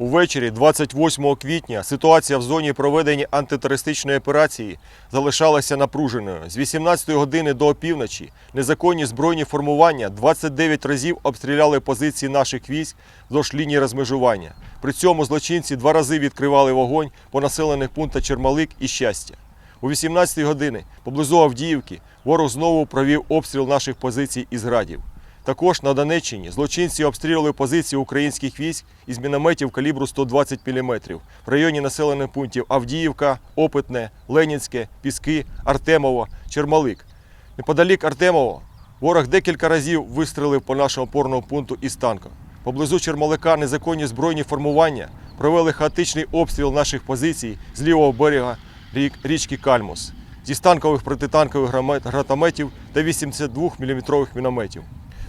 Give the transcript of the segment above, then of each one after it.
Увечері 28 квітня ситуація в зоні проведення антитерористичної операції залишалася напруженою. З 18 години до опівночі незаконні збройні формування 29 разів обстріляли позиції наших військ вздовж лінії розмежування. При цьому злочинці два рази відкривали вогонь по населених пунктах Чермалик і Щастя. У 18 години поблизу Авдіївки ворог знову провів обстріл наших позицій із градів. Також на Донеччині злочинці обстрілювали позиції українських військ із мінометів калібру 120 мм в районі населених пунктів Авдіївка, Опитне, Ленінське, Піски, Артемово, Чермалик. Неподалік Артемова ворог декілька разів вистрелив по нашому опорному пункту із танка. Поблизу Чермалика незаконні збройні формування провели хаотичний обстріл наших позицій з лівого берега річки Кальмус зі станкових протитанкових гранатометів та 82 мм мінометів.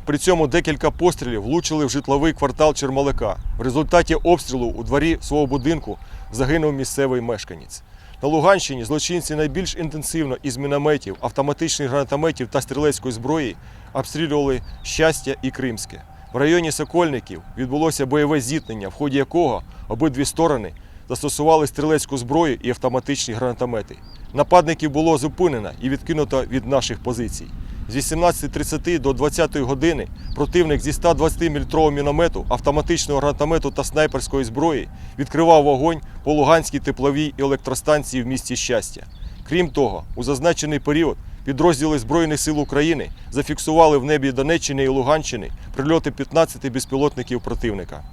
При цьому декілька пострілів влучили в житловий квартал Чермалика. В результаті обстрілу у дворі свого будинку загинув місцевий мешканець. На Луганщині злочинці найбільш інтенсивно із мінометів, автоматичних гранатометів та стрілецької зброї обстрілювали щастя і Кримське. В районі Сокольників відбулося бойове зіткнення, в ході якого обидві сторони застосували стрілецьку зброю і автоматичні гранатомети. Нападників було зупинено і відкинуто від наших позицій. З 18.30 до 20 години противник зі 120 мм міномету, автоматичного гранатомету та снайперської зброї відкривав вогонь по Луганській тепловій електростанції в місті Щастя. Крім того, у зазначений період підрозділи Збройних сил України зафіксували в небі Донеччини і Луганщини прильоти 15 безпілотників противника.